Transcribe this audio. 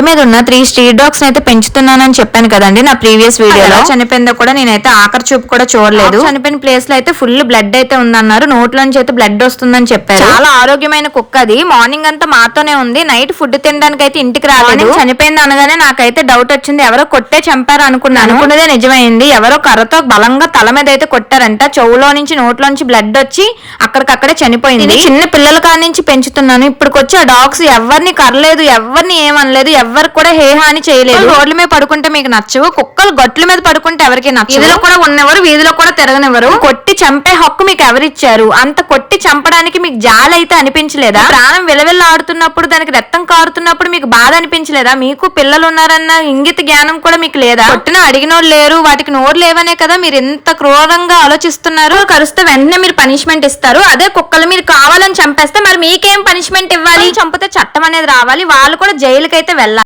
Road మీద ఉన్న three street dogs అయితే పెంచుతున్నానని చెప్పాను కదండి నా ప్రీవియస్ వీడియోలో చనిపోయిందో కూడా నేనైతే ఆఖరి చూపు కూడా చూడలేదు. చనిపోయిన ప్లేస్లో అయితే ఫుల్ బ్లడ్ అయితే ఉందన్నారు. నోట్లోంచి అయితే బ్లడ్ వస్తుందని చెప్పారు. చాలా ఆరోగ్యమైన కుక్క అది. మార్నింగ్ అంతా మాతోనే ఉంది. నైట్ ఫుడ్ తినడానికి అయితే ఇంటికి రాలేదు. చనిపోయింది అనగానే నాకైతే డౌట్ వచ్చింది. ఎవరో కొట్టే చంపారు అనుకున్నాను. అనుకున్నదే నిజమైంది. ఎవరో కర్రతో బలంగా తల మీద అయితే కొట్టారంట. చెవులో నుంచి నోట్లోంచి బ్లడ్ వచ్చి అక్కడికక్కడే చనిపోయింది. చిన్న పిల్లల కాడి నుంచి పెంచుతున్నాను. ఇప్పటికొచ్చి ఆ డాగ్స్ ఎవరిని కరలేదు ఎవరిని ఏమనలేదు ఎవరికి కూడా హే హాని చేయలేదు రోడ్ల మీద పడుకుంటే మీకు నచ్చవు. కుక్కలు గట్ల మీద పడుకుంటే ఎవరికి నచ్చవు. వీధిలో కూడా ఉన్నవారు వీధిలో కూడా తిరగనివ్వరు. కొట్టి చంపే హక్కు మీకు ఎవరిచ్చారు? అంత కొట్టి చంపడానికి మీకు జాలి అయితే అనిపించలేదా? ప్రాణం విలవిల్ల ఆడుతున్నప్పుడు దానికి రక్తం కారుతున్నప్పుడు మీకు బాధ అనిపించలేదా? మీకు పిల్లలు ఉన్నారన్న ఇంగిత జ్ఞానం కూడా మీకు లేదా? కొట్టిన అడిగిన వాళ్ళు లేరు వాటికి నోరు లేవనే కదా మీరు ఎంత క్రూరంగా ఆలోచిస్తున్నారు? కరిస్తే వెంటనే మీరు పనిష్మెంట్ ఇస్తారు. అదే కుక్కలు మీరు కావాలని చంపేస్తే మరి మీకేం పనిష్మెంట్ ఇవ్వాలి? చంపితే చట్టం అనేది రావాలి. వాళ్ళు కూడా జైలుకైతే వెళ్ళాలి.